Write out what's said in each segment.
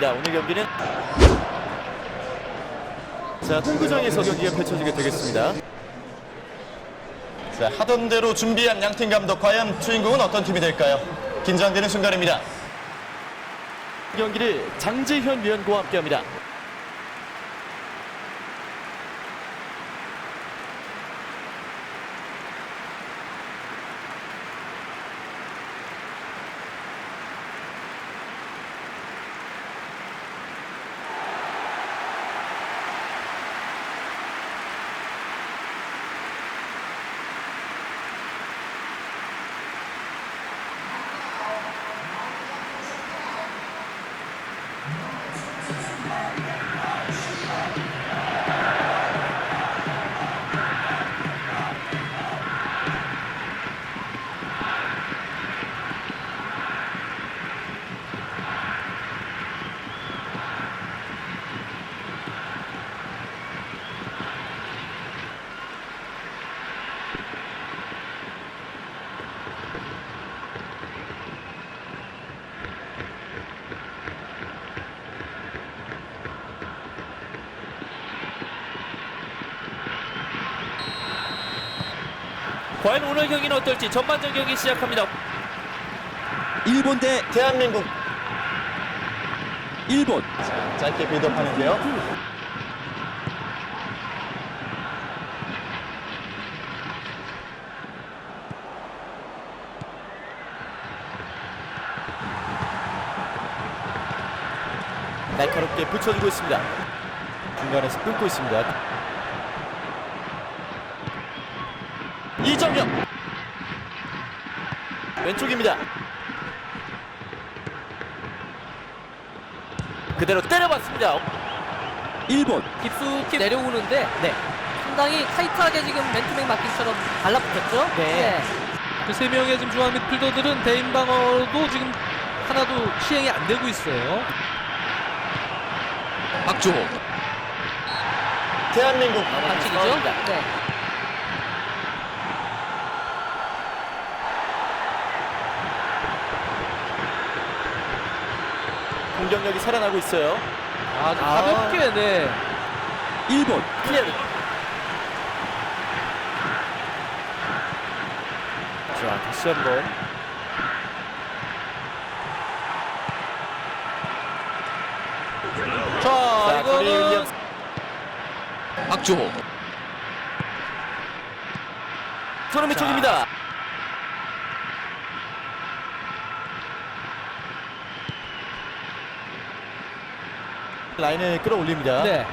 자, 오늘 경기는 자, 홍구장에서 경기가 펼쳐지게 되겠습니다. 자, 하던 대로 준비한 양팀 감독 과연 주인공은 어떤 팀이 될까요? 긴장되는 순간입니다. 경기를 장재현 위원과 함께합니다. 과연 오늘 경기는 어떨지 전반전 경기 시작합니다. 일본 대 대한민국 일본 자, 짧게 빌드업하는데요. 날카롭게 붙여주고 있습니다. 중간에서 끊고 있습니다. 이정혁 왼쪽입니다. 그대로 때려봤습니다. 일본 깊숙이 내려오는데 네. 상당히 타이트하게 지금 맨투맨 마킹처럼 달라붙었죠. 네. 그 세 명의 지금 중앙 미드필더들은 대인 방어도 지금 하나도 시행이 안 되고 있어요. 박주호 대한민국 반칙이죠. 네. 공격력이 살아나고 있어요. 아. 가볍게 네. 일본 클리어링. 자 다시 한번 자, 자 이거는 박주호 손흥민 쪽입니다. 라인을 끌어올립니다. 네.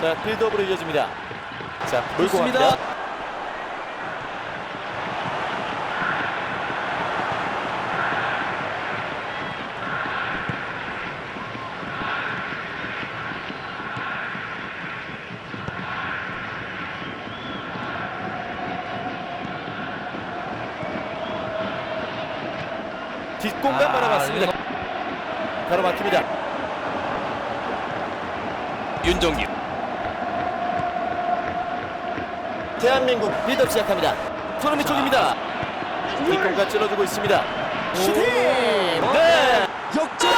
자 빌드업으로 이어집니다. 자 좋습니다. 뒷공간 아, 바라봤습니다. 바로 막힙니다. 윤정규 대한민국 빌드업 시작합니다. 손흥민 쪽입니다. 뒷공간 찔러주고 있습니다. 슈팅! 네! 역전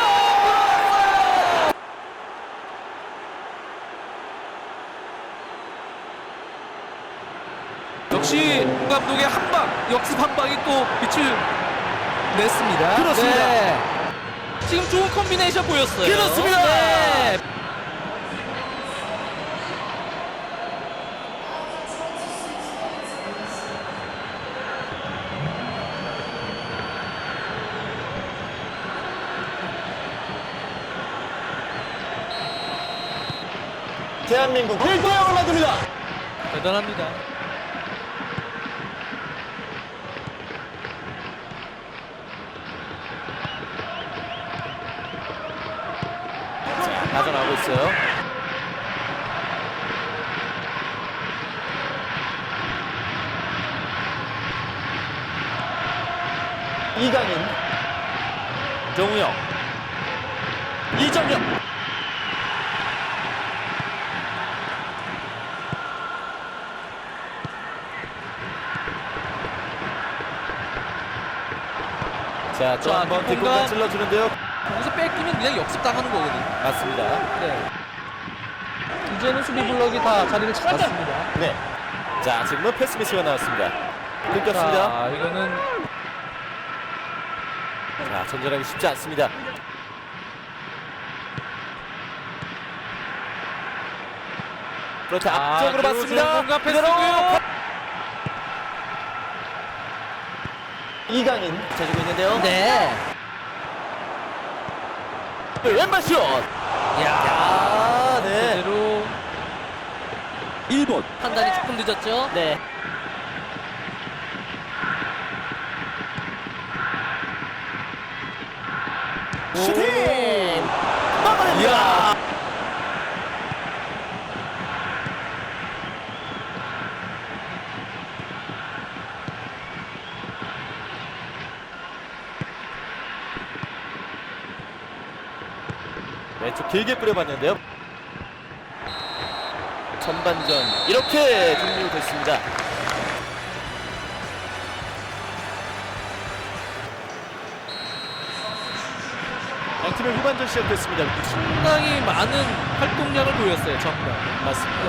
역시 감독의 한 방 역습 한 방이 또 빛을 냈습니다. 그렇습니다. 네. 지금 좋은 콤비네이션 보였어요. 그렇습니다. 네. 대한민국 1대 0을 만듭니다. 대단합니다. 빠져나오고 있어요. 이강인 정우영. 이정혁. 자, 또 자, 한 번. 뒷공간 찔러주는데요. 거기서 뺏기면 그냥 역습 당하는 거거든요. 맞습니다. 네. 이제는 수비 블럭이 다 자리를 찾았습니다. 네. 자, 지금은 패스 미스가 나왔습니다. 끊겼습니다. 자, 이거는 자, 전전하기 쉽지 않습니다. 그렇죠. 아, 앞쪽으로 좋은 맞습니다. 공간 그대로 패스고요. 이강인. 쳐주고 있는데요. 네. 왼발 슛. 야, 아, 네. 그대로 1번 판단이 조금 늦었죠. 네. 슈팅! 막아냅니다. 왼쪽 길게 뿌려봤는데요. 전반전 이렇게 종료됐습니다. 양팀의 후반전 시작됐습니다. 상당히 많은 활동량을 보였어요, 정말. 맞습니다.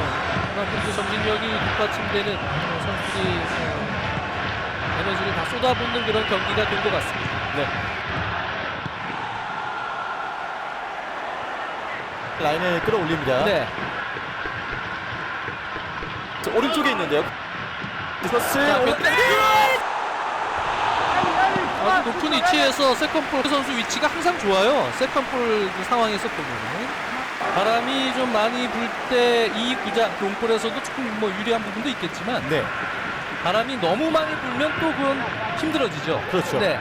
그만큼 그 정신력이 뒷받침되는 어, 선수들이 어, 에너지를 다 쏟아붓는 그런 경기가 된 것 같습니다. 네. 라인을 끌어올립니다. 네. 자, 오른쪽에 있는데요. 크로스 자, 오른쪽. 아주 높은 위치에서 세컨볼 선수 위치가 항상 좋아요. 세컨볼 그 상황에서 보면은 바람이 좀 많이 불 때 이 구장 동골에서도 조금 뭐 유리한 부분도 있겠지만 네. 바람이 너무 많이 불면 또 그건 힘들어지죠. 그렇죠. 네.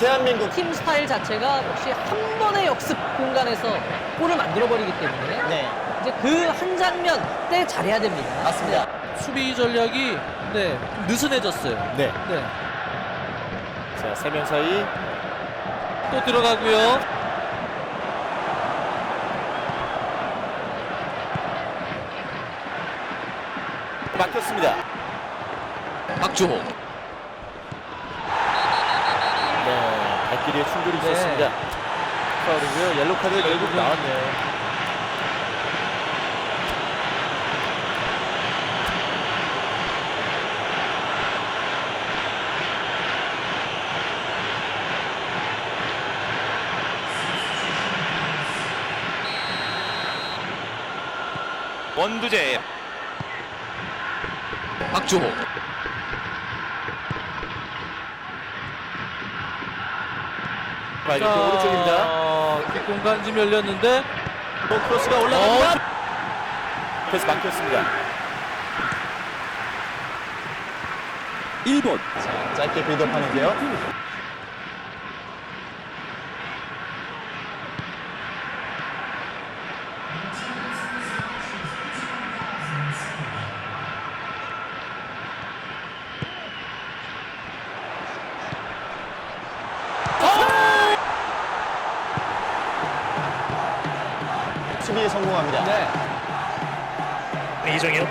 대한민국. 팀 스타일 자체가 역시 한 번의 역습 공간에서 골을 만들어버리기 때문에 네. 이제 그 한 장면 때 잘해야 됩니다. 맞습니다. 수비 전략이 네, 좀 느슨해졌어요. 네. 네. 자, 세 명 사이 또 들어가고요. 막혔습니다. 박주호. 네. 발길이에 충돌이 네. 있었습니다. 파울이고요. 옐로 카드 결국 나왔네요. 원두재. 박주호. 자, 이렇게 오른쪽입니다. 뒷공간 좀 열렸는데 또 크로스가 올라갑니다. 패스 막혔습니다. 1번 자, 짧게 빌드업 하는데요. 수비에 성공합니다. 네. 이정현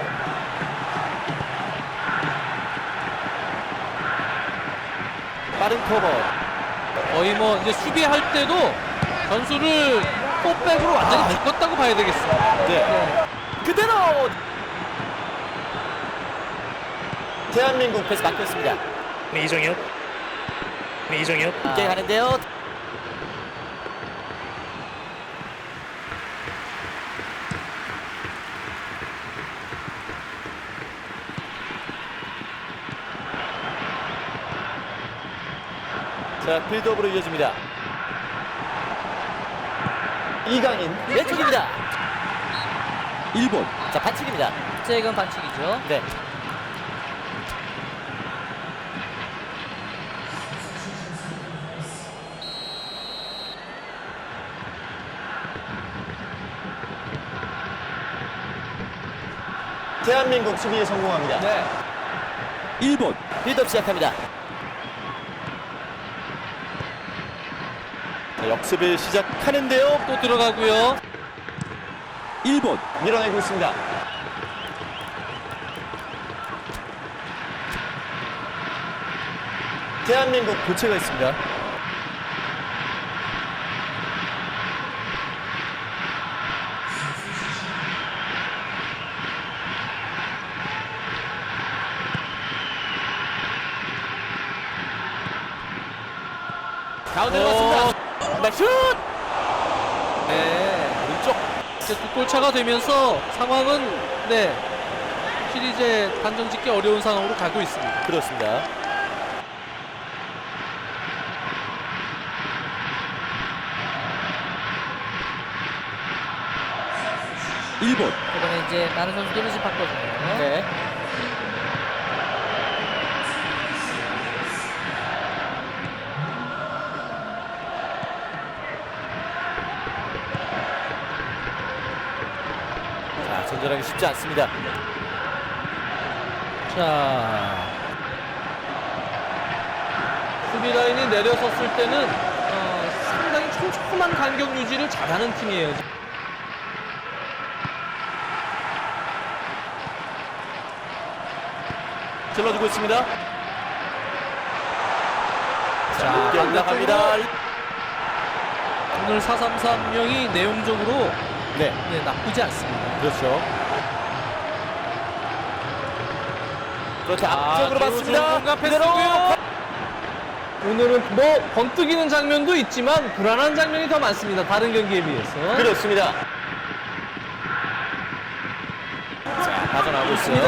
빠른 커버. 거의 뭐 이제 수비할 때도 전술을 포백으로 완전히 바꿨다고 봐야 되겠습니다. 네. 그대로 대한민국 패스 막혔습니다. 이정현 이정현 함께 가는데요. 자, 빌드업으로 이어집니다. 이강인. 왼쪽입니다. 1번 자, 반칙입니다. 잭은 반칙이죠. 네. 대한민국 수비에 성공합니다. 네. 1번 빌드업 시작합니다. 역습을 시작하는데요. 또 들어가고요. 1번 밀어내고 있습니다. 대한민국 교체가 있습니다. 가운데로 갔습니다. 네, 슛! 네. 왼쪽. 이제 두 골 차가 되면서 상황은 네 시리즈에 단정 짓기 어려운 상황으로 가고 있습니다. 그렇습니다. 일번 이번에 이제 많은 선수들이 좀 바꿔주네요. 네. 전전하기 쉽지 않습니다. 자 수비 라인이 내려섰을 때는 어, 상당히 촘촘한 간격 유지를 잘하는 팀이에요. 질러주고 있습니다. 자, 올라갑니다. 오늘 433명이 내용적으로 네, 네, 나쁘지 않습니다. 그렇죠. 그렇죠. 아, 앞쪽으로 봤습니다. 그대로. 오늘은 뭐 번뜩이는 장면도 있지만 불안한 장면이 더 많습니다. 다른 경기에 비해서. 그렇습니다. 자, 빠져나오고 있습니다.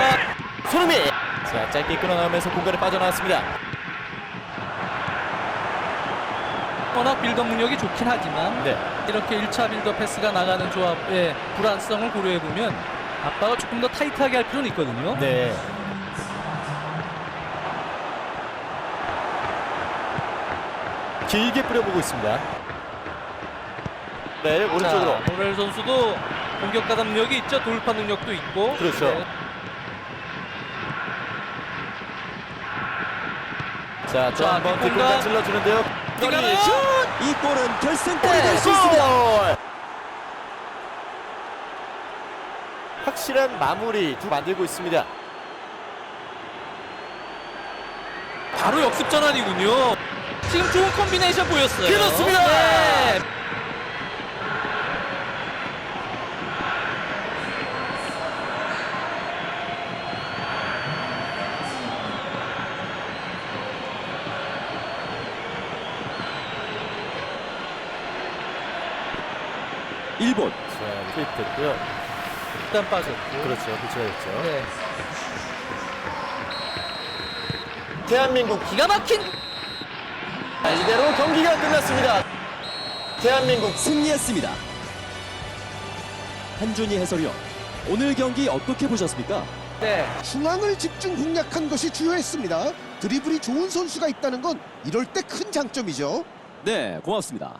손흥민. 자, 짧게 끊어나오면서 공간에 빠져나왔습니다. 워낙 빌더 능력이 좋긴 하지만 네. 이렇게 1차 빌더 패스가 나가는 조합의 불안성을 고려해 보면 아빠가 조금 더 타이트하게 할 필요는 있거든요. 네. 길게 뿌려보고 있습니다. 네, 오른쪽으로. 자, 모렐 선수도 공격 가담 능력이 있죠. 돌파 능력도 있고. 그렇죠. 네. 자, 또 자, 한번. 뒷공간 찔러주는데요. 뒷공간. 슛! 이 골은 결승골이 네, 될수 있습니다. 골! 확실한 마무리 두 만들고 있습니다. 바로 역습 전환이군요. 지금 좋은 콤비네이션 보였어요. 그렇습니다. 네. 일번 자, 투입 됐고요. 일단 빠졌고. 그렇죠. 교체가 됐죠. 네. 대한민국 기가 막힌 자, 이대로 경기가 끝났습니다. 대한민국 승리했습니다. 한준희 해설위원, 오늘 경기 어떻게 보셨습니까? 네. 중앙을 집중 공략한 것이 주요했습니다. 드리블이 좋은 선수가 있다는 건 이럴 때 큰 장점이죠. 네, 고맙습니다.